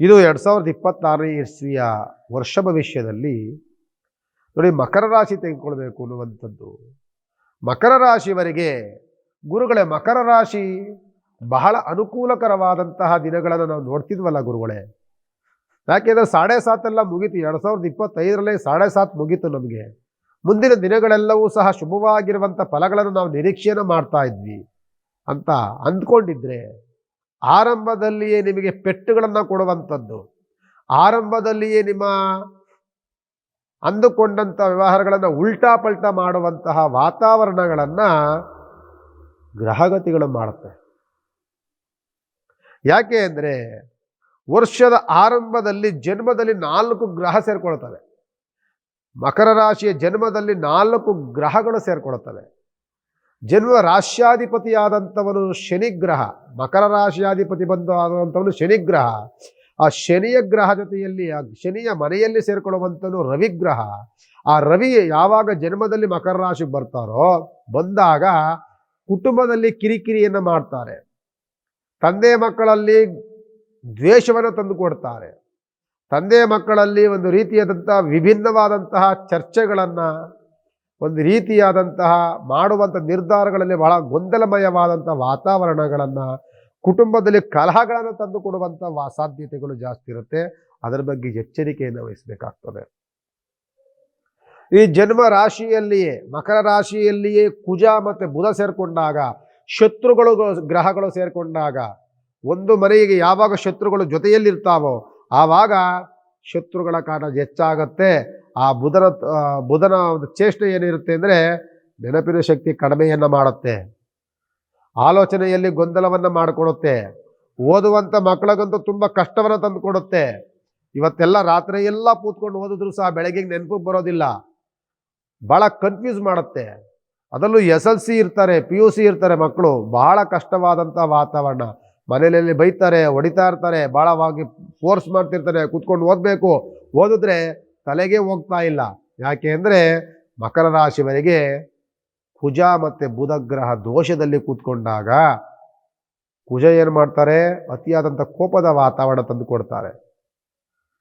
ಇದು ಎರಡು ಸಾವಿರದ ಇಪ್ಪತ್ತಾರನೇ ಇಸ್ವಿಯ ವರ್ಷ ಭವಿಷ್ಯದಲ್ಲಿ ನೋಡಿ ಮಕರ ರಾಶಿ ತೆಗೆದುಕೊಳ್ಬೇಕು ಅನ್ನುವಂಥದ್ದು. ಮಕರ ರಾಶಿವರೆಗೆ ಗುರುಗಳೇ, ಮಕರ ರಾಶಿ ಬಹಳ ಅನುಕೂಲಕರವಾದಂತಹ ದಿನಗಳನ್ನು ನಾವು ನೋಡ್ತಿದ್ವಲ್ಲ ಗುರುಗಳೇ. ಯಾಕೆಂದರೆ ಸಾಡೆ ಸಾತೆಲ್ಲ ಮುಗೀತು, ಎರಡು ಸಾವಿರದ ಇಪ್ಪತ್ತೈದರಲ್ಲೇ ಸಾಡೆ ಸಾತ್ ಮುಗೀತು ನಮಗೆ. ಮುಂದಿನ ದಿನಗಳೆಲ್ಲವೂ ಸಹ ಶುಭವಾಗಿರುವಂಥ ಫಲಗಳನ್ನು ನಾವು ನಿರೀಕ್ಷೆಯನ್ನು ಮಾಡ್ತಾ ಇದ್ವಿ ಅಂತ ಅಂದ್ಕೊಂಡಿದ್ರೆ ಆರಂಭದಲ್ಲಿಯೇ ನಿಮಗೆ ಪೆಟ್ಟುಗಳನ್ನು ಕೊಡುವಂಥದ್ದು. ಆರಂಭದಲ್ಲಿಯೇ ನಿಮ್ಮ ಅಂದುಕೊಂಡಂಥ ವ್ಯವಹಾರಗಳನ್ನು ಉಲ್ಟಾ ಪಲ್ಟಾ ಮಾಡುವಂತಹ ವಾತಾವರಣಗಳನ್ನು ಗ್ರಹಗತಿಗಳು ಮಾಡುತ್ತೆ. ಯಾಕೆ ಅಂದರೆ ವರ್ಷದ ಆರಂಭದಲ್ಲಿ ಜನ್ಮದಲ್ಲಿ ನಾಲ್ಕು ಗ್ರಹ ಸೇರ್ಕೊಳ್ತವೆ. ಮಕರ ರಾಶಿಯ ಜನ್ಮದಲ್ಲಿ ನಾಲ್ಕು ಗ್ರಹಗಳು ಸೇರ್ಕೊಳ್ತವೆ. ಜನ್ಮ ರಾಶ್ಯಾಧಿಪತಿಯಾದಂಥವನು ಶನಿಗ್ರಹ. ಮಕರ ರಾಶಿಯಾಧಿಪತಿ ಬಂದು ಆದಂಥವನು ಶನಿಗ್ರಹ. ಆ ಶನಿಯ ಗ್ರಹ ಜೊತೆಯಲ್ಲಿ, ಆ ಶನಿಯ ಮನೆಯಲ್ಲಿ ಸೇರ್ಕೊಳ್ಳುವಂಥನು ರವಿಗ್ರಹ. ಆ ರವಿ ಯಾವಾಗ ಜನ್ಮದಲ್ಲಿ ಮಕರ ರಾಶಿಗೆ ಬರ್ತಾರೋ, ಬಂದಾಗ ಕುಟುಂಬದಲ್ಲಿ ಕಿರಿಕಿರಿಯನ್ನು ಮಾಡ್ತಾರೆ. ತಂದೆ ಮಕ್ಕಳಲ್ಲಿ ದ್ವೇಷವನ್ನು ತಂದು ಕೊಡ್ತಾರೆ. ತಂದೆ ಮಕ್ಕಳಲ್ಲಿ ಒಂದು ರೀತಿಯಾದಂಥ ವಿಭಿನ್ನವಾದಂತಹ ಚರ್ಚೆಗಳನ್ನು ಒಂದು ರೀತಿಯಾದಂತಹ ಮಾಡುವಂಥ ನಿರ್ಧಾರಗಳಲ್ಲಿ ಬಹಳ ಗೊಂದಲಮಯವಾದಂಥ ವಾತಾವರಣಗಳನ್ನು ಕುಟುಂಬದಲ್ಲಿ ಕಲಹಗಳನ್ನು ತಂದು ಕೊಡುವಂಥ ವಾ ಸಾಧ್ಯತೆಗಳು ಜಾಸ್ತಿ ಇರುತ್ತೆ. ಅದರ ಬಗ್ಗೆ ಎಚ್ಚರಿಕೆಯನ್ನು ವಹಿಸಬೇಕಾಗ್ತದೆ. ಈ ಜನ್ಮ ರಾಶಿಯಲ್ಲಿಯೇ, ಮಕರ ರಾಶಿಯಲ್ಲಿಯೇ ಕುಜ ಮತ್ತು ಬುಧ ಸೇರಿಕೊಂಡಾಗ, ಶತ್ರುಗಳು ಗ್ರಹಗಳು ಸೇರಿಕೊಂಡಾಗ, ಒಂದು ಮನೆಗೆ ಯಾವಾಗ ಶತ್ರುಗಳು ಜೊತೆಯಲ್ಲಿರ್ತಾವೋ, ಆವಾಗ ಶತ್ರುಗಳ ಕಾಟ ಹೆಚ್ಚಾಗತ್ತೆ. ಆ ಬುಧನ ಬುಧನ ಒಂದು ಚೇಷ್ಟೆ ಏನಿರುತ್ತೆ ಅಂದರೆ ನೆನಪಿನ ಶಕ್ತಿ ಕಡಿಮೆಯನ್ನು ಮಾಡುತ್ತೆ. ಆಲೋಚನೆಯಲ್ಲಿ ಗೊಂದಲವನ್ನು ಮಾಡಿಕೊಡುತ್ತೆ. ಓದುವಂಥ ಮಕ್ಕಳಿಗಂತೂ ತುಂಬ ಕಷ್ಟವನ್ನು ತಂದುಕೊಡುತ್ತೆ. ಇವತ್ತೆಲ್ಲ ರಾತ್ರಿ ಎಲ್ಲ ಕೂತ್ಕೊಂಡು ಓದಿದ್ರು ಸಹ ಬೆಳಗ್ಗೆ ನೆನಪಿಗೆ ಬರೋದಿಲ್ಲ. ಭಾಳ ಕನ್ಫ್ಯೂಸ್ ಮಾಡುತ್ತೆ. ಅದರಲ್ಲೂ ಎಸ್ ಎಲ್ ಸಿ ಇರ್ತಾರೆ, ಪಿ ಯು ಸಿ ಇರ್ತಾರೆ ಮಕ್ಕಳು. ಬಹಳ ಕಷ್ಟವಾದಂಥ ವಾತಾವರಣ. ಮನೆಯಲ್ಲಿ ಬೈತಾರೆ, ಹೊಡಿತಾ ಇರ್ತಾರೆ ಭಾಳವಾಗಿ ಫೋರ್ಸ್ ಮಾಡ್ತಿರ್ತಾರೆ, ಕೂತ್ಕೊಂಡು ಓದಬೇಕು. ಓದಿದ್ರೆ ತಲೆಗೆ ಹೋಗ್ತಾ ಇಲ್ಲ. ಯಾಕೆ ಅಂದರೆ ಮಕರ ರಾಶಿವರಿಗೆ ಕುಜ ಮತ್ತು ಬುಧ ಗ್ರಹ ದೋಷದಲ್ಲಿ ಕೂತ್ಕೊಂಡಾಗ ಕುಜ ಏನು ಮಾಡ್ತಾರೆ? ಅತಿಯಾದಂಥ ಕೋಪದ ವಾತಾವರಣ ತಂದು ಕೊಡ್ತಾರೆ.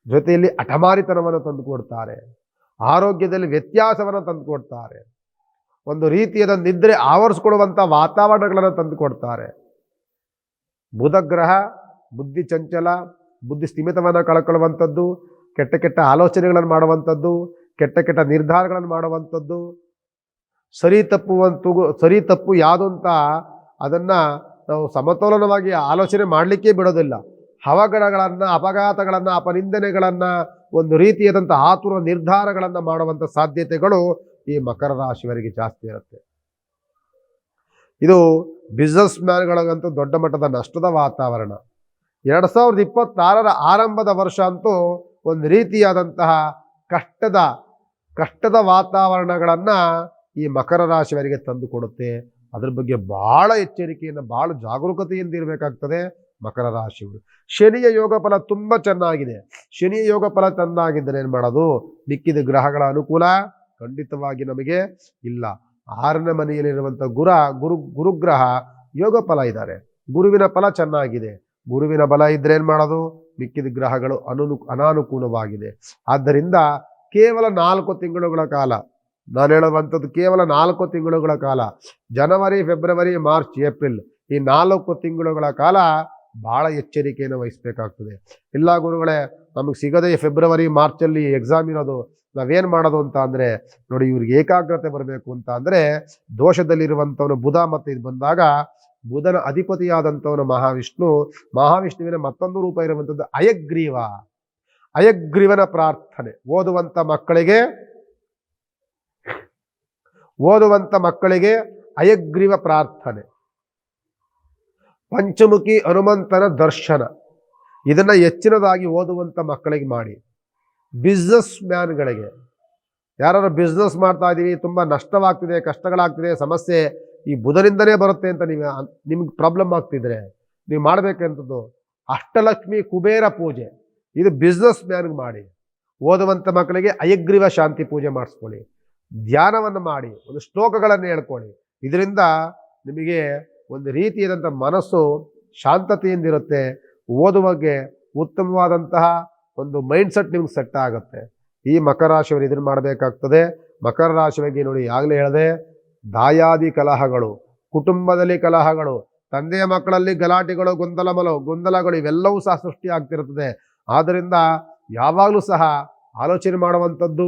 ಜೊತೆಯಲ್ಲಿ ಅಠಮಾರಿತನವನ್ನು ತಂದು ಕೊಡ್ತಾರೆ. ಆರೋಗ್ಯದಲ್ಲಿ ವ್ಯತ್ಯಾಸವನ್ನು ತಂದು ಕೊಡ್ತಾರೆ. ಒಂದು ರೀತಿಯಾದ ನಿದ್ರೆ ಆವರಿಸ್ಕೊಡುವಂಥ ವಾತಾವರಣಗಳನ್ನು ತಂದು ಕೊಡ್ತಾರೆ. ಬುಧ ಗ್ರಹ ಬುದ್ಧಿ ಚಂಚಲ, ಬುದ್ಧಿ ಸ್ಥಿಮಿತವನ್ನು ಕಳ್ಕೊಳ್ಳುವಂಥದ್ದು ಕೆಟ್ಟ ಕೆಟ್ಟ ಆಲೋಚನೆಗಳನ್ನು ಮಾಡುವಂಥದ್ದು, ಕೆಟ್ಟ ಕೆಟ್ಟ ನಿರ್ಧಾರಗಳನ್ನು ಮಾಡುವಂಥದ್ದು, ಸರಿ ತಪ್ಪುವಂತು ಸರಿ ತಪ್ಪು ಯಾವುದು ಅಂತ ಅದನ್ನು ನಾವು ಸಮತೋಲನವಾಗಿ ಆಲೋಚನೆ ಮಾಡಲಿಕ್ಕೆ ಬಿಡೋದಿಲ್ಲ. ಅವಘಡಗಳನ್ನು ಅಪಘಾತಗಳನ್ನು, ಅಪನಿಂದನೆಗಳನ್ನು, ಒಂದು ರೀತಿಯಾದಂಥ ಆತುರ ನಿರ್ಧಾರಗಳನ್ನು ಮಾಡುವಂಥ ಸಾಧ್ಯತೆಗಳು ಈ ಮಕರ ರಾಶಿಯವರಿಗೆ ಜಾಸ್ತಿ ಇರುತ್ತೆ. ಇದು ಬಿಸ್ನೆಸ್ ಮ್ಯಾನ್ಗಳಿಗಂತೂ ದೊಡ್ಡ ಮಟ್ಟದ ನಷ್ಟದ ವಾತಾವರಣ. ಎರಡು ಸಾವಿರದ ಇಪ್ಪತ್ತಾರರ ಆರಂಭದ ವರ್ಷ ಅಂತೂ ಒಂದು ರೀತಿಯಾದಂತಹ ಕಷ್ಟದ ಕಷ್ಟದ ವಾತಾವರಣಗಳನ್ನು ಈ ಮಕರ ರಾಶಿಯವರಿಗೆ ತಂದು ಕೊಡುತ್ತೆ. ಅದ್ರ ಬಗ್ಗೆ ಭಾಳ ಎಚ್ಚರಿಕೆಯನ್ನು ಭಾಳ ಜಾಗರೂಕತೆಯಿಂದ ಇರಬೇಕಾಗ್ತದೆ ಮಕರ ರಾಶಿಯವರು. ಶನಿಯ ಯೋಗ ಫಲ ತುಂಬ ಚೆನ್ನಾಗಿದೆ. ಶನಿಯ ಯೋಗ ಫಲ ಚೆನ್ನಾಗಿದ್ದರೆ ಏನು ಮಾಡೋದು? ಮಿಕ್ಕಿದ ಗ್ರಹಗಳ ಅನುಕೂಲ ಖಂಡಿತವಾಗಿ ನಮಗೆ ಇಲ್ಲ. ಆರನೇ ಮನೆಯಲ್ಲಿರುವಂಥ ಗುರ, ಗುರು, ಗುರುಗ್ರಹ ಯೋಗ ಫಲ ಇದ್ದಾರೆ. ಗುರುವಿನ ಫಲ ಚೆನ್ನಾಗಿದೆ. ಗುರುವಿನ ಬಲ ಇದ್ದರೆ ಏನು ಮಾಡೋದು? ಮಿಕ್ಕಿದ ಗ್ರಹಗಳು ಅನನು, ಅನಾನುಕೂಲವಾಗಿದೆ. ಆದ್ದರಿಂದ ಕೇವಲ ನಾಲ್ಕು ತಿಂಗಳುಗಳ ಕಾಲ, ನಾನು ಹೇಳುವಂಥದ್ದು ಕೇವಲ ನಾಲ್ಕು ತಿಂಗಳುಗಳ ಕಾಲ, ಜನವರಿ, ಫೆಬ್ರವರಿ, ಮಾರ್ಚ್, ಏಪ್ರಿಲ್ ಈ ನಾಲ್ಕು ತಿಂಗಳುಗಳ ಕಾಲ ಭಾಳ ಎಚ್ಚರಿಕೆಯನ್ನು ವಹಿಸಬೇಕಾಗ್ತದೆ. ಇಲ್ಲ ಗುರುಗಳೇ, ನಮಗೆ ಸಿಗದೆ ಫೆಬ್ರವರಿ, ಮಾರ್ಚಲ್ಲಿ ಎಕ್ಸಾಮ್ ಇರೋದು, ನಾವೇನು ಮಾಡೋದು ಅಂತ ಅಂದರೆ, ನೋಡಿ ಇವ್ರಿಗೆ ಏಕಾಗ್ರತೆ ಬರಬೇಕು ಅಂತ ಅಂದರೆ, ದೋಷದಲ್ಲಿರುವಂಥವನು ಬುಧ ಮತ್ತು ಇದು ಬಂದಾಗ ಬುಧನ ಅಧಿಪತಿಯಾದಂಥವನು ಮಹಾವಿಷ್ಣು. ಮಹಾವಿಷ್ಣುವಿನ ಮತ್ತೊಂದು ರೂಪ ಇರುವಂಥದ್ದು ಅಯಗ್ರೀವ. ಅಯಗ್ರೀವನ ಪ್ರಾರ್ಥನೆ. ಓದುವಂಥ ಮಕ್ಕಳಿಗೆ ಓದುವಂಥ ಮಕ್ಕಳಿಗೆ ಅಯಗ್ರೀವ ಪ್ರಾರ್ಥನೆ. ಪಂಚಮುಖಿ ಹನುಮಂತನ ದರ್ಶನ. ಇದನ್ನು ಹೆಚ್ಚಿನದಾಗಿ ಓದುವಂಥ ಮಕ್ಕಳಿಗೆ ಮಾಡಿ. ಬಿಸ್ನೆಸ್ ಮ್ಯಾನ್ಗಳಿಗೆ. ಯಾರು ಬಿಸ್ನೆಸ್ ಮಾಡ್ತಾ ಇದ್ದೀವಿ, ತುಂಬ ನಷ್ಟವಾಗ್ತಿದೆ, ಕಷ್ಟಗಳಾಗ್ತಿದೆ, ಸಮಸ್ಯೆ. ಈ ಬುಧನಿಂದನೇ ಬರುತ್ತೆ ಅಂತ ನೀವು ನಿಮ್ಗೆ ಪ್ರಾಬ್ಲಮ್ ಆಗ್ತಿದ್ರೆ ನೀವು ಮಾಡಬೇಕಂಥದ್ದು ಅಷ್ಟಲಕ್ಷ್ಮಿ ಕುಬೇರ ಪೂಜೆ. ಇದು ಬಿಸ್ನೆಸ್ ಮ್ಯಾನ್ಗೆ ಮಾಡಿ. ಓದುವಂಥ ಮಕ್ಕಳಿಗೆ ಅಯಗ್ರೀವ ಶಾಂತಿ ಪೂಜೆ ಮಾಡಿಸ್ಕೊಳ್ಳಿ. ಧ್ಯಾನವನ್ನು ಮಾಡಿ. ಒಂದು ಶ್ಲೋಕಗಳನ್ನು ಹೇಳ್ಕೊಳ್ಳಿ. ಇದರಿಂದ ನಿಮಗೆ ಒಂದು ರೀತಿಯಾದಂಥ ಮನಸ್ಸು ಶಾಂತತೆಯಿಂದಿರುತ್ತೆ. ಓದುವಾಗೆ ಉತ್ತಮವಾದಂತಹ ಒಂದು ಮೈಂಡ್ಸೆಟ್ ನಿಮ್ಗೆ ಸೆಟ್ ಆಗುತ್ತೆ. ಈ ಮಕರ ರಾಶಿಯವರು ಇದನ್ನು ಮಾಡಬೇಕಾಗ್ತದೆ. ಮಕರ ರಾಶಿಯವರಿಗೆ ನೋಡಿ ಆಗಲೇ ಹೇಳಿದೆ ದಾಯಾದಿ ಕಲಹಗಳು, ಕುಟುಂಬದಲ್ಲಿ ಕಲಹಗಳು, ತಂದೆಯ ಮಕ್ಕಳಲ್ಲಿ ಗಲಾಟೆಗಳು, ಗೊಂದಲಮಲು, ಗೊಂದಲಗಳು ಇವೆಲ್ಲವೂ ಸಹ ಸೃಷ್ಟಿ ಆಗ್ತಿರುತ್ತದೆ ಆದ್ದರಿಂದ ಯಾವಾಗಲೂ ಸಹ ಆಲೋಚನೆ ಮಾಡುವಂಥದ್ದು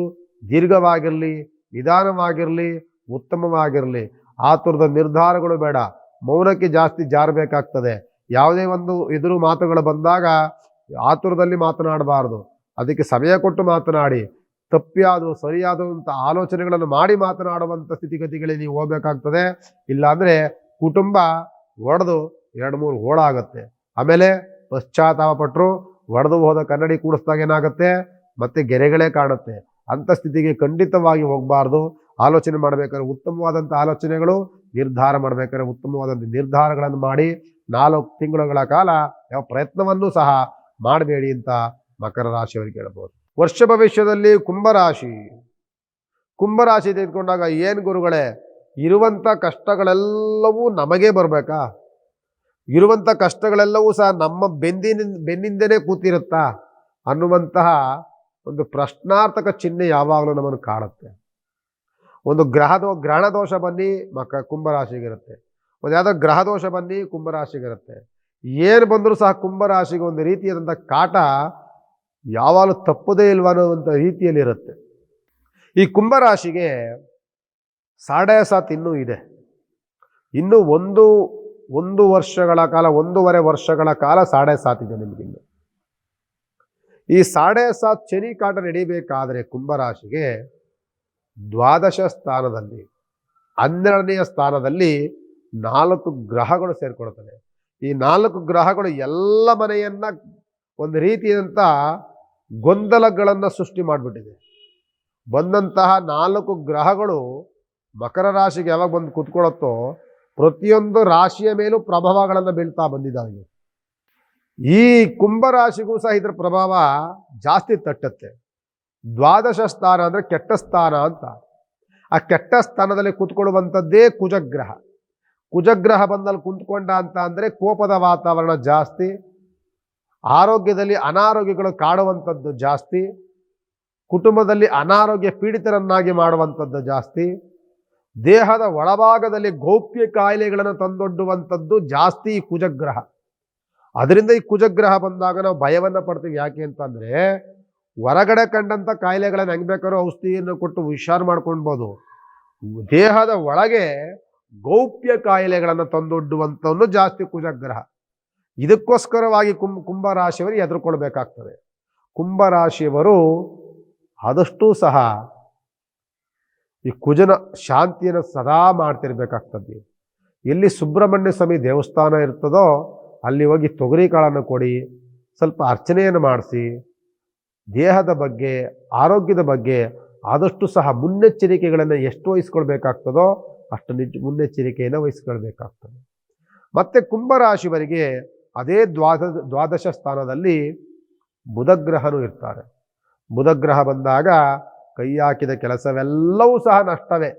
ದೀರ್ಘವಾಗಿರಲಿ, ನಿಧಾನವಾಗಿರಲಿ, ಉತ್ತಮವಾಗಿರಲಿ. ಆತುರದ ನಿರ್ಧಾರಗಳು ಬೇಡ. ಮೌನಕ್ಕೆ ಜಾಸ್ತಿ ಜಾರಬೇಕಾಗ್ತದೆ. ಯಾವುದೇ ಒಂದು ಎದುರು ಮಾತುಗಳು ಬಂದಾಗ ಆತುರದಲ್ಲಿ ಮಾತನಾಡಬಾರದು. ಅದಕ್ಕೆ ಸಮಯ ಕೊಟ್ಟು ಮಾತನಾಡಿ. ತಪ್ಪಿಯಾದು ಸರಿಯಾದಂಥ ಆಲೋಚನೆಗಳನ್ನು ಮಾಡಿ ಮಾತನಾಡುವಂಥ ಸ್ಥಿತಿಗತಿಗಳಿಗೆ ನೀವು ಹೋಗ್ಬೇಕಾಗ್ತದೆ. ಇಲ್ಲಾಂದರೆ ಕುಟುಂಬ ಒಡೆದು ಎರಡು ಮೂರು ಹೋಳಾಗುತ್ತೆ ಆಮೇಲೆ ಪಶ್ಚಾತ್ತಾಪ ಪಟ್ಟರು ಒಡೆದು ಹೋದ ಕನ್ನಡಿ ಕೂಡಿಸ್ದಾಗ ಏನಾಗುತ್ತೆ? ಮತ್ತೆ ಗೆರೆಗಳೇ ಕಾಣುತ್ತೆ. ಅಂಥ ಸ್ಥಿತಿಗೆ ಖಂಡಿತವಾಗಿ ಹೋಗಬಾರ್ದು. ಆಲೋಚನೆ ಮಾಡಬೇಕಾದ್ರೆ ಉತ್ತಮವಾದಂಥ ಆಲೋಚನೆಗಳು, ನಿರ್ಧಾರ ಮಾಡಬೇಕಾದ್ರೆ ಉತ್ತಮವಾದಂಥ ನಿರ್ಧಾರಗಳನ್ನು ಮಾಡಿ ನಾಲ್ಕು ತಿಂಗಳುಗಳ ಕಾಲ ಯಾವ ಪ್ರಯತ್ನವನ್ನೂ ಸಹ ಮಾಡಬೇಡಿ ಅಂತ ಮಕರ ರಾಶಿಯವರಿಗೆ ಹೇಳ್ಬೋದು. ವರ್ಷ ಭವಿಷ್ಯದಲ್ಲಿ ಕುಂಭರಾಶಿ. ಕುಂಭರಾಶಿ ತೆಗೆದುಕೊಂಡಾಗ ಏನು ಗುರುಗಳೇ ಇರುವಂಥ ಕಷ್ಟಗಳೆಲ್ಲವೂ ನಮಗೆ ಬರಬೇಕಾ? ಇರುವಂಥ ಕಷ್ಟಗಳೆಲ್ಲವೂ ಸಹ ನಮ್ಮ ಬೆಂದಿನ, ಬೆನ್ನಿಂದನೇ ಕೂತಿರುತ್ತಾ? ಅನ್ನುವಂತಹ ಒಂದು ಪ್ರಶ್ನಾರ್ಥಕ ಚಿಹ್ನೆ ಯಾವಾಗಲೂ ನಮ್ಮನ್ನು ಕಾಡುತ್ತೆ ಒಂದು ಗ್ರಹದೋ ಗ್ರಹಣ ದೋಷ ಬನ್ನಿ ಮಕ್ಕ ಕುಂಭರಾಶಿಗಿರುತ್ತೆ ಒಂದು ಯಾವುದೋ ಗ್ರಹ ದೋಷ ಬನ್ನಿ ಕುಂಭರಾಶಿಗಿರುತ್ತೆ ಏನು ಬಂದರೂ ಸಹ ಕುಂಭರಾಶಿಗೆ ಒಂದು ರೀತಿಯಾದಂಥ ಕಾಟ ಯಾವಾಗಲೂ ತಪ್ಪದೇ ಇಲ್ವ ಅನ್ನುವಂಥ ರೀತಿಯಲ್ಲಿರುತ್ತೆ. ಈ ಕುಂಭರಾಶಿಗೆ ಸಾಡೆ ಸಾತ್ ಇನ್ನೂ ಇದೆ. ಇನ್ನೂ ಒಂದು ಒಂದು ವರ್ಷಗಳ ಕಾಲ, ಒಂದೂವರೆ ವರ್ಷಗಳ ಕಾಲ ಸಾಡೆ ಸಾತ್ ಇದೆ ನಿಮಗಿನ್ನು ಈ ಸಾಡೆ ಸಾತ್ ಶನಿ ಕಾಟ ನಡೀಬೇಕಾದರೆ ಕುಂಭರಾಶಿಗೆ ದ್ವಾದಶ ಸ್ಥಾನದಲ್ಲಿ, ಹನ್ನೆರಡನೆಯ ಸ್ಥಾನದಲ್ಲಿ ನಾಲ್ಕು ಗ್ರಹಗಳು ಸೇರ್ಕೊಳ್ತವೆ. ಈ ನಾಲ್ಕು ಗ್ರಹಗಳು ಎಲ್ಲ ಮನೆಯನ್ನ ಒಂದು ರೀತಿಯಾದಂಥ ಗೊಂದಲಗಳನ್ನು ಸೃಷ್ಟಿ ಮಾಡಿಬಿಟ್ಟಿದೆ. ಬಂದಂತಹ ನಾಲ್ಕು ಗ್ರಹಗಳು ಮಕರ ರಾಶಿಗೆ ಯಾವಾಗ ಬಂದು ಕುತ್ಕೊಳ್ಳುತ್ತೋ ಪ್ರತಿಯೊಂದು ರಾಶಿಯ ಮೇಲೂ ಪ್ರಭಾವಗಳನ್ನು ಬೀಳ್ತಾ ಬಂದಿದ್ದಾವೆ. ಈ ಕುಂಭರಾಶಿಗೂ ಸಹ ಇದರ ಪ್ರಭಾವ ಜಾಸ್ತಿ ತಟ್ಟುತ್ತೆ. ದ್ವಾದಶ ಸ್ಥಾನ ಅಂದರೆ ಕೆಟ್ಟ ಸ್ಥಾನ ಅಂತ. ಆ ಕೆಟ್ಟ ಸ್ಥಾನದಲ್ಲಿ ಕುತ್ಕೊಳ್ಳುವಂಥದ್ದೇ ಕುಜಗ್ರಹ. ಕುಜಗ್ರಹ ಬಂದಲ್ಲಿ ಕುಂತ್ಕೊಂಡ ಅಂತ ಅಂದರೆ ಕೋಪದ ವಾತಾವರಣ ಜಾಸ್ತಿ ಆರೋಗ್ಯದಲ್ಲಿ ಅನಾರೋಗ್ಯಗಳು ಕಾಡುವಂಥದ್ದು ಜಾಸ್ತಿ, ಕುಟುಂಬದಲ್ಲಿ ಅನಾರೋಗ್ಯ ಪೀಡಿತರನ್ನಾಗಿ ಮಾಡುವಂಥದ್ದು ಜಾಸ್ತಿ, ದೇಹದ ಒಳಭಾಗದಲ್ಲಿ ಗೌಪ್ಯ ಕಾಯಿಲೆಗಳನ್ನು ತಂದೊಡ್ಡುವಂಥದ್ದು ಜಾಸ್ತಿ ಈ ಕುಜಗ್ರಹ. ಅದರಿಂದ ಈ ಕುಜಗ್ರಹ ಬಂದಾಗ ನಾವು ಭಯವನ್ನು ಪಡ್ತೀವಿ. ಯಾಕೆ ಅಂತಂದರೆ ಹೊರಗಡೆ ಕಂಡಂಥ ಕಾಯಿಲೆಗಳನ್ನು ಹೆಂಗೆ ಬೇಕಾದ್ರೂ ಔಷಧಿಯನ್ನು ಕೊಟ್ಟು ಹುಷಾರು ಮಾಡ್ಕೊಳ್ಬೋದು. ದೇಹದ ಒಳಗೆ ಗೌಪ್ಯ ಕಾಯಿಲೆಗಳನ್ನು ತಂದೊಡ್ಡುವಂಥವನ್ನು ಜಾಸ್ತಿ ಕುಜಗ್ರಹ. ಇದಕ್ಕೋಸ್ಕರವಾಗಿ ಕುಂಭ ಕುಂಭರಾಶಿಯವರು ಎದುರ್ಕೊಳ್ಬೇಕಾಗ್ತದೆ ಕುಂಭರಾಶಿಯವರು ಆದಷ್ಟೂ ಸಹ ಈ ಕುಜನ ಶಾಂತಿಯನ್ನು ಸದಾ ಮಾಡ್ತಿರ್ಬೇಕಾಗ್ತದೆ. ಎಲ್ಲಿ ಸುಬ್ರಹ್ಮಣ್ಯ ಸ್ವಾಮಿ ದೇವಸ್ಥಾನ ಇರ್ತದೋ ಅಲ್ಲಿ ಹೋಗಿ ತೊಗರಿ ಕಾಳನ್ನು ಕೊಡಿ, ಸ್ವಲ್ಪ ಅರ್ಚನೆಯನ್ನು ಮಾಡಿಸಿ, ದೇಹದ ಬಗ್ಗೆ, ಆರೋಗ್ಯದ ಬಗ್ಗೆ ಆದಷ್ಟು ಸಹ ಮುನ್ನೆಚ್ಚರಿಕೆಗಳನ್ನು ಎಷ್ಟು ವಹಿಸ್ಕೊಳ್ಬೇಕಾಗ್ತದೋ ಅಷ್ಟು ನಿಜ ಮುನ್ನೆಚ್ಚರಿಕೆಯನ್ನು ವಹಿಸ್ಕೊಳ್ಬೇಕಾಗ್ತದೆ. ಮತ್ತು ಕುಂಭರಾಶಿವರಿಗೆ ಅದೇ ದ್ವಾದ, ದ್ವಾದಶ ಸ್ಥಾನದಲ್ಲಿ ಬುಧಗ್ರಹನೂ ಇರ್ತಾರೆ. ಬುಧಗ್ರಹ ಬಂದಾಗ ಕೈ ಹಾಕಿದ ಕೆಲಸವೆಲ್ಲವೂ ಸಹ ನಷ್ಟವೇ.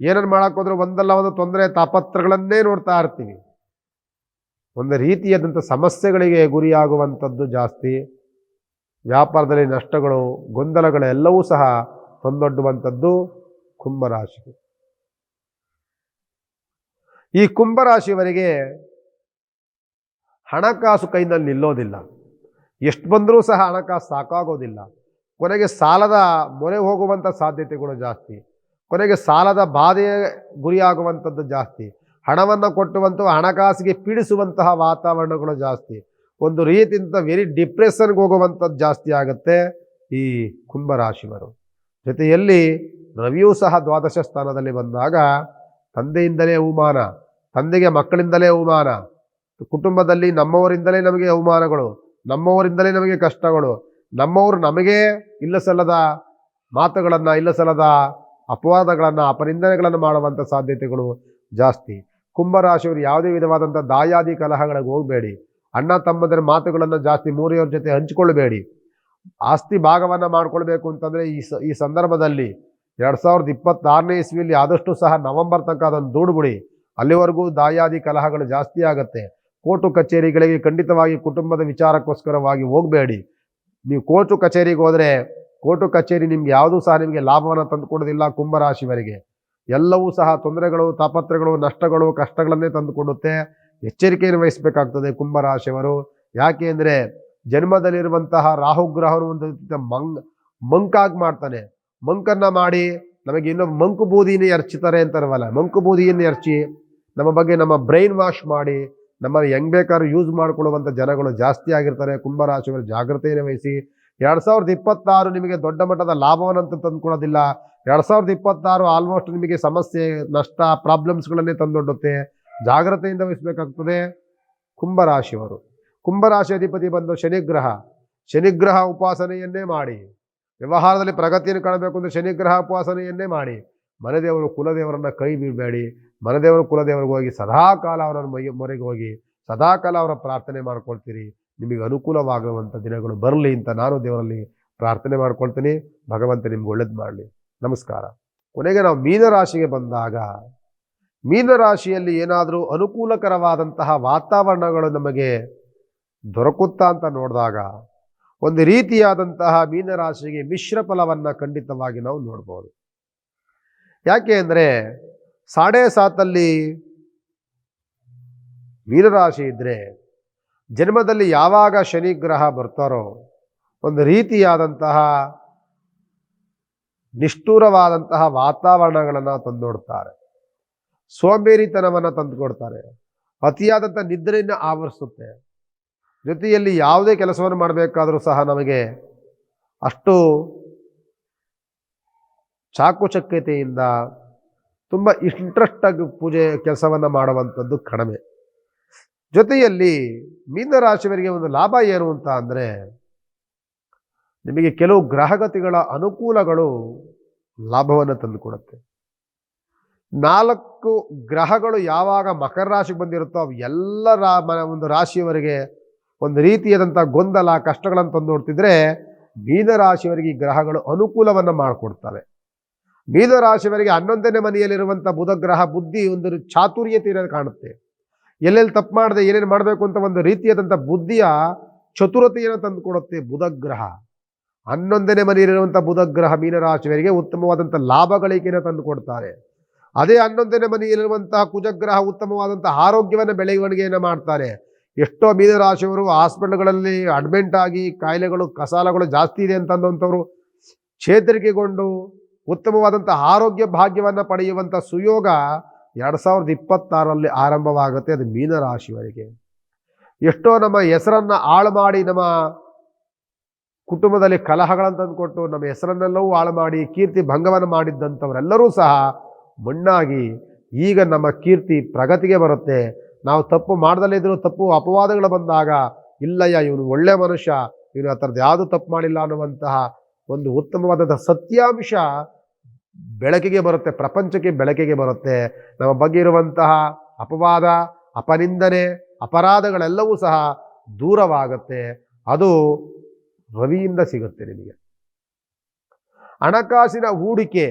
ಏನನ್ನು ಮಾಡೋಕ್ಕೋದ್ರೂ ಒಂದಲ್ಲ ಒಂದು ತೊಂದರೆ, ತಾಪತ್ರಗಳನ್ನೇ ನೋಡ್ತಾ ಇರ್ತೀವಿ. ಒಂದು ರೀತಿಯಾದಂಥ ಸಮಸ್ಯೆಗಳಿಗೆ ಗುರಿಯಾಗುವಂಥದ್ದು ಜಾಸ್ತಿ. ವ್ಯಾಪಾರದಲ್ಲಿ ನಷ್ಟಗಳು ಗೊಂದಲಗಳು ಎಲ್ಲವೂ ಸಹ ತಂದೊಡ್ಡುವಂಥದ್ದು ಕುಂಭರಾಶಿ ಈ ಕುಂಭರಾಶಿಯವರಿಗೆ ಹಣಕಾಸು ಕೈನಲ್ಲಿ ನಿಲ್ಲೋದಿಲ್ಲ. ಎಷ್ಟು ಬಂದರೂ ಸಹ ಹಣಕಾಸು ಸಾಕಾಗೋದಿಲ್ಲ. ಕೊನೆಗೆ ಸಾಲದ ಮೊರೆ ಹೋಗುವಂಥ ಸಾಧ್ಯತೆಗಳು ಜಾಸ್ತಿ. ಕೊನೆಗೆ ಸಾಲದ ಬಾಧೆಯ ಗುರಿಯಾಗುವಂಥದ್ದು ಜಾಸ್ತಿ. ಹಣವನ್ನು ಕೊಟ್ಟುವಂಥ ಹಣಕಾಸಿಗೆ ಪೀಡಿಸುವಂತಹ ವಾತಾವರಣಗಳು ಜಾಸ್ತಿ. ಒಂದು ರೀತಿಯಿಂದ ವೆರಿ ಡಿಪ್ರೆಷನ್ಗೆ ಹೋಗುವಂಥದ್ದು ಜಾಸ್ತಿ ಆಗುತ್ತೆ ಈ ಕುಂಭರಾಶಿವರು ಜೊತೆಯಲ್ಲಿ ರವಿಯೂ ಸಹ ದ್ವಾದಶ ಸ್ಥಾನದಲ್ಲಿ ಬಂದಾಗ ತಂದೆಯಿಂದಲೇ ಅವಮಾನ, ತಂದೆಗೆ ಮಕ್ಕಳಿಂದಲೇ ಅವಮಾನ ಕುಟುಂಬದಲ್ಲಿ ನಮ್ಮವರಿಂದಲೇ ನಮಗೆ ಅವಮಾನಗಳು, ನಮ್ಮವರಿಂದಲೇ ನಮಗೆ ಕಷ್ಟಗಳು, ನಮ್ಮವರು ನಮಗೆ ಇಲ್ಲ ಸಲ್ಲದ ಮಾತುಗಳನ್ನು ಇಲ್ಲ ಸಲ್ಲದ ಅಪವಾದಗಳನ್ನು, ಅಪನಿಂದನೆಗಳನ್ನು ಮಾಡುವಂಥ ಸಾಧ್ಯತೆಗಳು ಜಾಸ್ತಿ. ಕುಂಭರಾಶಿಯವರು ಯಾವುದೇ ವಿಧವಾದಂಥ ದಾಯಾದಿ ಕಲಹಗಳಿಗೆ ಹೋಗಬೇಡಿ. ಅಣ್ಣ, ತಮ್ಮದರ ಮಾತುಗಳನ್ನು ಜಾಸ್ತಿ ಮೂರೆಯವ್ರ ಜೊತೆ ಹಂಚಿಕೊಳ್ಬೇಡಿ ಆಸ್ತಿ ಭಾಗವನ್ನು ಮಾಡಿಕೊಳ್ಬೇಕು ಅಂತಂದರೆ ಈ ಸ, ಈ ಸಂದರ್ಭದಲ್ಲಿ ಎರಡು ಸಾವಿರದ ಇಪ್ಪತ್ತಾರನೇ ಇಸ್ವಿಯಲ್ಲಿ ಆದಷ್ಟು ಸಹ ನವೆಂಬರ್ ತನಕ ಅದನ್ನು ದೂಡ್ಬಿಡಿ. ಅಲ್ಲಿವರೆಗೂ ದಾಯಾದಿ ಕಲಹಗಳು ಜಾಸ್ತಿ ಆಗುತ್ತೆ. ಕೋರ್ಟು ಕಚೇರಿಗಳಿಗೆ ಖಂಡಿತವಾಗಿ ಕುಟುಂಬದ ವಿಚಾರಕ್ಕೋಸ್ಕರವಾಗಿ ಹೋಗಬೇಡಿ. ನೀವು ಕೋರ್ಟು ಕಚೇರಿಗೆ ಹೋದರೆ ಕೋರ್ಟು ಕಚೇರಿ ನಿಮ್ಗೆ ಯಾವುದೂ ಸಹ ನಿಮಗೆ ಲಾಭವನ್ನು ತಂದುಕೊಡೋದಿಲ್ಲ ಕುಂಭರಾಶಿವರಿಗೆ ಎಲ್ಲವೂ ಸಹ ತೊಂದರೆಗಳು ತಾಪತ್ರಗಳು ನಷ್ಟಗಳು, ಕಷ್ಟಗಳನ್ನೇ ತಂದುಕೊಡುತ್ತೆ ಎಚ್ಚರಿಕೆಯನ್ನು ವಹಿಸಬೇಕಾಗ್ತದೆ ಕುಂಭರಾಶಿಯವರು. ಯಾಕೆ ಅಂದರೆ ಜನ್ಮದಲ್ಲಿರುವಂತಹ ರಾಹುಗ್ರಹನು ಒಂದು ಮಂಗ್, ಮಂಕಾಗಿ ಮಾಡ್ತಾನೆ. ಮಂಕನ್ನು ಮಾಡಿ ನಮಗೆ ಇನ್ನೊಬ್ಬ ಮಂಕು ಬೂದಿನೇ ಎರಚುತ್ತಾರೆ ಅಂತಾರವಲ್ಲ ಮಂಕು ಬೂದಿಯನ್ನು ಎರಚಿ ನಮ್ಮ ಬಗ್ಗೆ ನಮ್ಮ ಬ್ರೈನ್ ವಾಶ್ ಮಾಡಿ ನಮ್ಮನ್ನು ಹೆಂಗ್ ಬೇಕಾದ್ರೂ ಯೂಸ್ ಮಾಡಿಕೊಳ್ಳುವಂಥ ಜನಗಳು ಜಾಸ್ತಿ ಆಗಿರ್ತಾರೆ. ಕುಂಭರಾಶಿಯವರು ಜಾಗ್ರತೆಯನ್ನು ವಹಿಸಿ. ಎರಡು ಸಾವಿರದ ಇಪ್ಪತ್ತಾರು ನಿಮಗೆ ದೊಡ್ಡ ಮಟ್ಟದ ಲಾಭವನ್ನಂತೂ ತಂದುಕೊಡೋದಿಲ್ಲ ಎರಡು ಸಾವಿರದ ಇಪ್ಪತ್ತಾರು ಆಲ್ಮೋಸ್ಟ್ ನಿಮಗೆ ಸಮಸ್ಯೆ, ನಷ್ಟ ಪ್ರಾಬ್ಲಮ್ಸ್ಗಳನ್ನೇ ತಂದೊಡ್ಡುತ್ತೆ. ಜಾಗ್ರತೆಯಿಂದ ವಹಿಸಬೇಕಾಗ್ತದೆ ಕುಂಭರಾಶಿಯವರು. ಕುಂಭರಾಶಿ ಅಧಿಪತಿ ಬಂದು ಶನಿಗ್ರಹ. ಶನಿಗ್ರಹ ಉಪಾಸನೆಯನ್ನೇ ಮಾಡಿ. ವ್ಯವಹಾರದಲ್ಲಿ ಪ್ರಗತಿಯನ್ನು ಕಾಣಬೇಕು ಅಂದರೆ ಶನಿಗ್ರಹ ಉಪಾಸನೆಯನ್ನೇ ಮಾಡಿ. ಮನೆದೇವರು ಕುಲದೇವರನ್ನು ಕೈ ಬಿಡಬೇಡಿ ಮನೆದೇವರು ಕುಲದೇವರಿಗೆ ಹೋಗಿ ಸದಾಕಾಲ ಅವರ ಮೈ, ಮೊರೆಗೆ ಹೋಗಿ ಸದಾಕಾಲ ಅವರ ಪ್ರಾರ್ಥನೆ ಮಾಡ್ಕೊಳ್ತೀರಿ. ನಿಮಗೆ ಅನುಕೂಲವಾಗುವಂಥ ದಿನಗಳು ಬರಲಿ ಅಂತ ನಾನು ದೇವರಲ್ಲಿ ಪ್ರಾರ್ಥನೆ ಮಾಡ್ಕೊಳ್ತೀನಿ. ಭಗವಂತ ನಿಮ್ಗೆ ಒಳ್ಳೇದು ಮಾಡಲಿ. ನಮಸ್ಕಾರ. ಕೊನೆಗೆ ನಾವು ಮೀನರಾಶಿಗೆ ಬಂದಾಗ ಮೀನರಾಶಿಯಲ್ಲಿ ಏನಾದರೂ ಅನುಕೂಲಕರವಾದಂತಹ ವಾತಾವರಣಗಳು ನಮಗೆ ದೊರಕುತ್ತಾ ಅಂತ ನೋಡಿದಾಗ ಒಂದು ರೀತಿಯಾದಂತಹ ಮೀನರಾಶಿಗೆ ಮಿಶ್ರ ಫಲವನ್ನು ಖಂಡಿತವಾಗಿ ನಾವು ನೋಡ್ಬೋದು. ಯಾಕೆ ಅಂದರೆ ಸಾಡೆ ಸಾತಲ್ಲಿ ಮೀನರಾಶಿ ಇದ್ದರೆ ಜನ್ಮದಲ್ಲಿ ಯಾವಾಗ ಶನಿ ಗ್ರಹ ಬರ್ತಾರೋ ಒಂದು ರೀತಿಯಾದಂತಹ ನಿಷ್ಠೂರವಾದಂತಹ ವಾತಾವರಣಗಳನ್ನು ತಂದೊಡ್ತಾರೆ. ಸೋಂಬೇರಿತನವನ್ನು ತಂದುಕೊಡ್ತಾರೆ. ಅತಿಯಾದಂಥ ನಿದ್ರೆಯನ್ನು ಆವರಿಸುತ್ತೆ. ಜೊತೆಯಲ್ಲಿ ಯಾವುದೇ ಕೆಲಸವನ್ನು ಮಾಡಬೇಕಾದರೂ ಸಹ ನಮಗೆ ಅಷ್ಟು ಚಾಕುಚಕ್ಯತೆಯಿಂದ ತುಂಬ ಇಂಟ್ರೆಸ್ಟಾಗಿ ಪೂಜೆ ಕೆಲಸವನ್ನು ಮಾಡುವಂಥದ್ದು ಕಡಿಮೆ. ಜೊತೆಯಲ್ಲಿ ಮೀನರಾಶಿಯವರಿಗೆ ಒಂದು ಲಾಭ ಏನು ಅಂತ ಅಂದರೆ, ನಿಮಗೆ ಕೆಲವು ಗ್ರಹಗತಿಗಳ ಅನುಕೂಲಗಳು ಲಾಭವನ್ನು ತಂದುಕೊಡುತ್ತೆ. ನಾಲ್ಕು ಗ್ರಹಗಳು ಯಾವಾಗ ಮಕರ ರಾಶಿಗೆ ಬಂದಿರುತ್ತೋ ಅವು ಎಲ್ಲ ರಾ ಒಂದು ರಾಶಿಯವರಿಗೆ ಒಂದು ರೀತಿಯಾದಂಥ ಗೊಂದಲ, ಕಷ್ಟಗಳನ್ನು ತಂದು ನೋಡ್ತಿದ್ರೆ ಮೀನರಾಶಿಯವರಿಗೆ ಈ ಗ್ರಹಗಳು ಅನುಕೂಲವನ್ನು ಮಾಡಿಕೊಡ್ತವೆ. ಮೀನರಾಶಿಯವರಿಗೆ ಹನ್ನೊಂದನೇ ಮನೆಯಲ್ಲಿರುವಂಥ ಬುಧಗ್ರಹ ಬುದ್ಧಿ ಒಂದು ಚಾತುರ್ಯತೆ ಇರೋದು ಕಾಣುತ್ತೆ. ಎಲ್ಲೆಲ್ಲಿ ತಪ್ಪು ಮಾಡದೆ, ಏನೇನು ಮಾಡಬೇಕು ಅಂತ ಒಂದು ರೀತಿಯಾದಂಥ ಬುದ್ಧಿಯ ಚತುರತೆಯನ್ನು ತಂದುಕೊಡುತ್ತೆ ಬುಧಗ್ರಹ. ಹನ್ನೊಂದನೇ ಮನೆಯಲ್ಲಿರುವಂಥ ಬುಧಗ್ರಹ ಮೀನರಾಶಿಯವರಿಗೆ ಉತ್ತಮವಾದಂಥ ಲಾಭಗಳಿಕೆಯನ್ನು ತಂದುಕೊಡ್ತಾರೆ ಅದೇ ಹನ್ನೊಂದನೇ ಮನೆಯಲ್ಲಿರುವಂತಹ ಕುಜಗ್ರಹ ಉತ್ತಮವಾದಂಥ ಆರೋಗ್ಯವನ್ನು ಬೆಳವಣಿಗೆಯನ್ನು ಮಾಡ್ತಾರೆ. ಎಷ್ಟೋ ಮೀನರಾಶಿಯವರು ಹಾಸ್ಪಿಟಲ್ಗಳಲ್ಲಿ ಅಡ್ಮಿಂಟ್ ಆಗಿ ಕಾಯಿಲೆಗಳು, ಕಸಾಲಗಳು ಜಾಸ್ತಿ ಇದೆ ಅಂತ ಅನ್ನೋಂಥವ್ರು ಚೇತರಿಕೆಗೊಂಡು ಉತ್ತಮವಾದಂಥ ಆರೋಗ್ಯ ಭಾಗ್ಯವನ್ನು ಪಡೆಯುವಂಥ ಸುಯೋಗ ಎರಡು ಸಾವಿರದ ಇಪ್ಪತ್ತಾರರಲ್ಲಿ ಆರಂಭವಾಗುತ್ತೆ ಅದು ಮೀನರಾಶಿಯವರಿಗೆ. ಎಷ್ಟೋ ನಮ್ಮ ಹೆಸರನ್ನು ಹಾಳು ಮಾಡಿ ನಮ್ಮ ಕುಟುಂಬದಲ್ಲಿ ಕಲಹಗಳನ್ನು ತಂದುಕೊಟ್ಟು ನಮ್ಮ ಹೆಸರನ್ನೆಲ್ಲವೂ ಹಾಳು ಮಾಡಿ ಕೀರ್ತಿ ಭಂಗವನ್ನು ಮಾಡಿದ್ದಂಥವರೆಲ್ಲರೂ ಸಹ ಮಣ್ಣಾಗಿ ಈಗ ನಮ್ಮ ಕೀರ್ತಿ ಪ್ರಗತಿಗೆ ಬರುತ್ತೆ. ನಾವು ತಪ್ಪು ಇದ್ರೂ ತಪ್ಪು ಅಪವಾದಗಳು ಬಂದಾಗ ಇಲ್ಲಯ್ಯ, ಇವನು ಒಳ್ಳೆಯ ಮನುಷ್ಯ, ಇವನು ಆ ಥರದ್ದು ಯಾವುದು ತಪ್ಪು ಮಾಡಿಲ್ಲ ಅನ್ನುವಂತಹ ಒಂದು ಉತ್ತಮವಾದಂಥ ಸತ್ಯಾಂಶ ಬೆಳಕಿಗೆ ಬರುತ್ತೆ, ಪ್ರಪಂಚಕ್ಕೆ ಬೆಳಕಿಗೆ ಬರುತ್ತೆ. ನಮ್ಮ ಬಗ್ಗೆ ಇರುವಂತಹ ಅಪವಾದ, ಅಪನಿಂದನೆ, ಅಪರಾಧಗಳೆಲ್ಲವೂ ಸಹ ದೂರವಾಗುತ್ತೆ. ಅದು ರವಿಯಿಂದ ಸಿಗುತ್ತೆ ನಿಮಗೆ. ಹಣಕಾಸಿನ ಹೂಡಿಕೆ,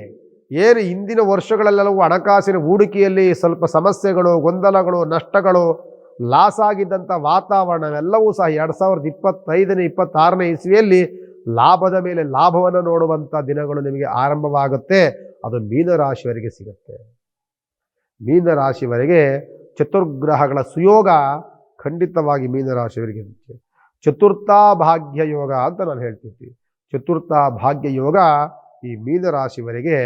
ಏನು ಇಂದಿನ ವರ್ಷಗಳಲ್ಲೆಲ್ಲವೂ ಹಣಕಾಸಿನ ಹೂಡಿಕೆಯಲ್ಲಿ ಸ್ವಲ್ಪ ಸಮಸ್ಯೆಗಳು, ಗೊಂದಲಗಳು, ನಷ್ಟಗಳು, ಲಾಸ್ ಆಗಿದ್ದಂಥ ವಾತಾವರಣವೆಲ್ಲವೂ ಸಹ ಎರಡು ಸಾವಿರದ ಇಪ್ಪತ್ತೈದನೇ, ಇಪ್ಪತ್ತಾರನೇ ಇಸ್ವಿಯಲ್ಲಿ ಲಾಭದ ಮೇಲೆ ಲಾಭವನ್ನು ನೋಡುವಂಥ ದಿನಗಳು ನಿಮಗೆ ಆರಂಭವಾಗುತ್ತೆ. ಅದು ಮೀನರಾಶಿಯವರಿಗೆ ಸಿಗುತ್ತೆ. ಮೀನರಾಶಿಯವರಿಗೆ ಚತುರ್ಗ್ರಹಗಳ ಸುಯೋಗ ಖಂಡಿತವಾಗಿ ಮೀನರಾಶಿಯವರಿಗೆ ಇರುತ್ತೆ. ಚತುರ್ಥ ಭಾಗ್ಯ ಯೋಗ ಅಂತ ನಾನು ಹೇಳ್ತಿರ್ತೀನಿ ಚತುರ್ಥ ಭಾಗ್ಯ ಯೋಗ ಈ ಮೀನರಾಶಿವರೆಗೆ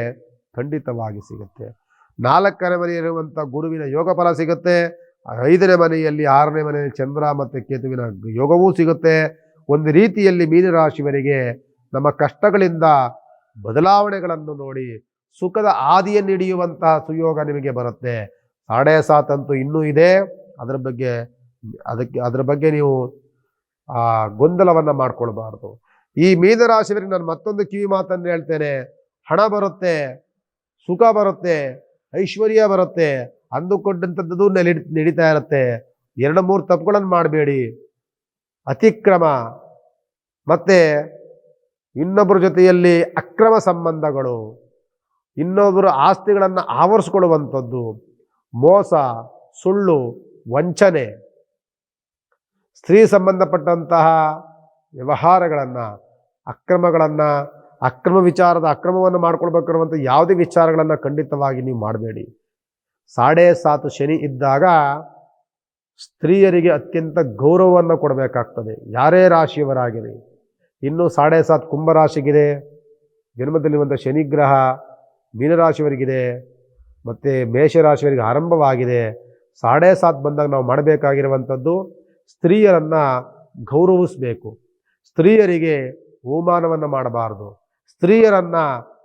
ಖಂಡಿತವಾಗಿ ಸಿಗುತ್ತೆ. ನಾಲ್ಕನೇ ಮನೆಯಲ್ಲಿರುವಂಥ ಗುರುವಿನ ಯೋಗ ಫಲ ಸಿಗುತ್ತೆ. ಐದನೇ ಮನೆಯಲ್ಲಿ ಆರನೇ ಮನೆಯಲ್ಲಿ ಚಂದ್ರ ಮತ್ತು ಕೇತುವಿನ ಯೋಗವೂ ಸಿಗುತ್ತೆ. ಒಂದು ರೀತಿಯಲ್ಲಿ ಮೀನರಾಶಿಯವರಿಗೆ ನಮ್ಮ ಕಷ್ಟಗಳಿಂದ ಬದಲಾವಣೆಗಳನ್ನು ನೋಡಿ ಸುಖದ ಆದಿಯನ್ನು ಹಿಡಿಯುವಂತಹ ಸುಯೋಗ ನಿಮಗೆ ಬರುತ್ತೆ. ಸಾಡೆ ಸಾತಂತೂ ಇನ್ನೂ ಇದೆ. ಅದರ ಬಗ್ಗೆ, ಅದಕ್ಕೆ, ಅದರ ಬಗ್ಗೆ ನೀವು, ಆ, ಗೊಂದಲವನ್ನು ಮಾಡ್ಕೊಳ್ಬಾರ್ದು. ಈ ಮೀನರಾಶಿಯವರಿಗೆ ನಾನು ಮತ್ತೊಂದು ಕಿವಿ ಮಾತನ್ನು ಹೇಳ್ತೇನೆ. ಹಣ ಬರುತ್ತೆ, ಸುಖ ಬರುತ್ತೆ, ಐಶ್ವರ್ಯ ಬರುತ್ತೆ. ಅಂದುಕೊಂಡಂಥದ್ದು ನಡಿ, ನಡೀತಾ ಇರುತ್ತೆ. ಎರಡು ಮೂರು ತಪ್ಪುಗಳನ್ನು ಮಾಡಬೇಡಿ. ಅತಿಕ್ರಮ. ಮತ್ತು ಇನ್ನೊಬ್ಬರ ಜೊತೆಯಲ್ಲಿ ಅಕ್ರಮ ಸಂಬಂಧಗಳು. ಇನ್ನೊಬ್ಬರ ಆಸ್ತಿಗಳನ್ನು ಆವರಿಸ್ಕೊಳ್ಳುವಂಥದ್ದು. ಮೋಸ, ಸುಳ್ಳು, ವಂಚನೆ. ಸ್ತ್ರೀ ಸಂಬಂಧಪಟ್ಟಂತಹ ವ್ಯವಹಾರಗಳನ್ನು, ಅಕ್ರಮಗಳನ್ನು, ಅಕ್ರಮ ವಿಚಾರದ ಅಕ್ರಮವನ್ನು ಮಾಡ್ಕೊಳ್ಬೇಕಿರುವಂಥ ಯಾವುದೇ ವಿಚಾರಗಳನ್ನು ಖಂಡಿತವಾಗಿ ನೀವು ಮಾಡಬೇಡಿ. ಸಾಡೆ ಸಾತು ಶನಿ ಇದ್ದಾಗ ಸ್ತ್ರೀಯರಿಗೆ ಅತ್ಯಂತ ಗೌರವವನ್ನು ಕೊಡಬೇಕಾಗ್ತದೆ. ಯಾರೇ ರಾಶಿಯವರಾಗಿರಿ. ಇನ್ನು ಸಾಡೆ ಸಾತ್ ಕುಂಭರಾಶಿಗಿದೆ ಜನ್ಮದಲ್ಲಿರುವಂಥ ಶನಿಗ್ರಹ ಮೀನರಾಶಿಯವರಿಗಿದೆ. ಮತ್ತು ಮೇಷರಾಶಿಯವರಿಗೆ ಆರಂಭವಾಗಿದೆ. ಸಾಡೆ ಸಾತ್ ಬಂದಾಗ ನಾವು ಮಾಡಬೇಕಾಗಿರುವಂಥದ್ದು ಸ್ತ್ರೀಯರನ್ನು ಗೌರವಿಸಬೇಕು. ಸ್ತ್ರೀಯರಿಗೆ ಅವಮಾನವನ್ನು ಮಾಡಬಾರ್ದು. ಸ್ತ್ರೀಯರನ್ನು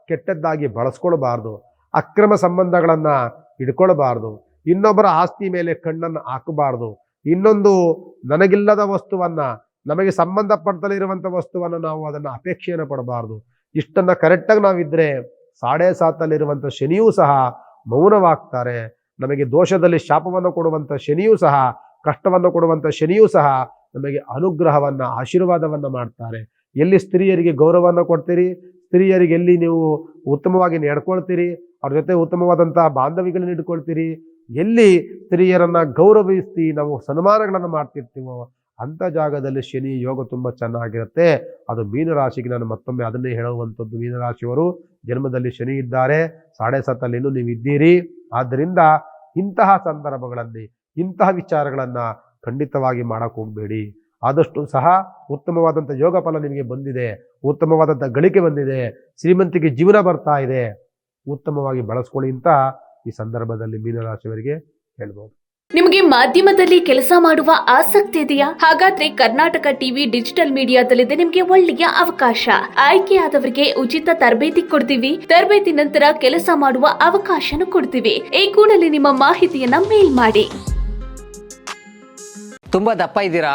ಕೆಟ್ಟದ್ದಾಗಿ ಬಳಸ್ಕೊಳ್ಬಾರ್ದು. ಅಕ್ರಮ ಸಂಬಂಧಗಳನ್ನು ಇಟ್ಕೊಳ್ಬಾರ್ದು ಇನ್ನೊಬ್ಬರ ಆಸ್ತಿ ಮೇಲೆ ಕಣ್ಣನ್ನು ಹಾಕಬಾರ್ದು. ಇನ್ನೊಂದು ನನಗಿಲ್ಲದ ವಸ್ತುವನ್ನು, ನಮಗೆ ಸಂಬಂಧಪಡ್ತಲೇ ವಸ್ತುವನ್ನು ನಾವು ಅದನ್ನು ಅಪೇಕ್ಷೆಯನ್ನು ಪಡಬಾರ್ದು. ಇಷ್ಟನ್ನು ಕರೆಕ್ಟಾಗಿ ನಾವಿದ್ದರೆ ಸಾಡೆ ಸಾತಲ್ಲಿರುವಂಥ ಶನಿಯೂ ಸಹ ಮೌನವಾಗ್ತಾರೆ. ನಮಗೆ ದೋಷದಲ್ಲಿ ಶಾಪವನ್ನು ಕೊಡುವಂಥ ಶನಿಯೂ ಸಹ, ಕಷ್ಟವನ್ನು ಕೊಡುವಂಥ ಶನಿಯೂ ಸಹ ನಮಗೆ ಅನುಗ್ರಹವನ್ನು, ಆಶೀರ್ವಾದವನ್ನು ಮಾಡ್ತಾರೆ. ಎಲ್ಲಿ ಸ್ತ್ರೀಯರಿಗೆ ಗೌರವವನ್ನು ಕೊಡ್ತೀರಿ? ಸ್ತ್ರೀಯರಿಗೆ ಎಲ್ಲಿ ನೀವು ಉತ್ತಮವಾಗಿ ನಡ್ಕೊಳ್ತೀರಿ? ಅವ್ರ ಜೊತೆ ಉತ್ತಮವಾದಂಥ ಬಾಂಧವ್ಯಗಳನ್ನ ಇಟ್ಕೊಳ್ತೀರಿ? ಎಲ್ಲಿ ಸ್ತ್ರೀಯರನ್ನ ಗೌರವಿಸಿ ನಾವು ಸನ್ಮಾನಗಳನ್ನು ಮಾಡ್ತಿರ್ತೀವೋ ಅಂಥ ಜಾಗದಲ್ಲಿ ಶನಿ ಯೋಗ ತುಂಬ ಚೆನ್ನಾಗಿರುತ್ತೆ. ಅದು ಮೀನರಾಶಿಗೆ ನಾನು ಮತ್ತೊಮ್ಮೆ ಅದನ್ನೇ ಹೇಳುವಂಥದ್ದು. ಮೀನರಾಶಿಯವರು ಜನ್ಮದಲ್ಲಿ ಶನಿ ಇದ್ದಾರೆ. ಸಾಡೆ ಸತ್ತಲ್ಲಿ ಇನ್ನೂ ನೀವು ಇದ್ದೀರಿ. ಆದ್ದರಿಂದ ಇಂತಹ ಸಂದರ್ಭಗಳಲ್ಲಿ, ಇಂತಹ ವಿಚಾರಗಳನ್ನು ಖಂಡಿತವಾಗಿ ಮಾಡಕ್ಕೆ ಹೋಗಬೇಡಿ ಆದಷ್ಟು ಸಹ ಉತ್ತಮವಾದಂಥ ಯೋಗ ಫಲ ನಿಮಗೆ ಬಂದಿದೆ. ಉತ್ತಮವಾದಂಥ ಗಳಿಕೆ ಬಂದಿದೆ. ಶ್ರೀಮಂತಿಗೆ ಜೀವನ ಬರ್ತಾ ಇದೆ. ಉತ್ತಮವಾಗಿ ಬಳಸ್ಕೊಳ್ಳಿ ಅಂತ ಈ ಸಂದರ್ಭದಲ್ಲಿ ಮೀನರಾಶಿಯವರಿಗೆ ಹೇಳ್ಬೋದು. ನಿಮಗೆ ಮಾಧ್ಯಮದಲ್ಲಿ ಕೆಲಸ ಮಾಡುವ ಆಸಕ್ತಿ ಇದೆಯಾ? ಹಾಗಾದ್ರೆ ಕರ್ನಾಟಕ ಟಿವಿ ಡಿಜಿಟಲ್ ಮೀಡಿಯಾದಲ್ಲಿದೆ ನಿಮಗೆ ಒಳ್ಳೆಯ ಅವಕಾಶ. ಆಯ್ಕೆಯಾದವರಿಗೆ ಉಚಿತ ತರಬೇತಿ ಕೊಡ್ತೀವಿ. ತರಬೇತಿ ನಂತರ ಕೆಲಸ ಮಾಡುವ ಅವಕಾಶನೂ ಕೊಡ್ತೀವಿ. ಈ ಕೂಡಲೇ ನಿಮ್ಮ ಮಾಹಿತಿಯನ್ನ ಮೇಲ್ ಮಾಡಿ. ತುಂಬಾ ದಪ್ಪ ಇದ್ದೀರಾ?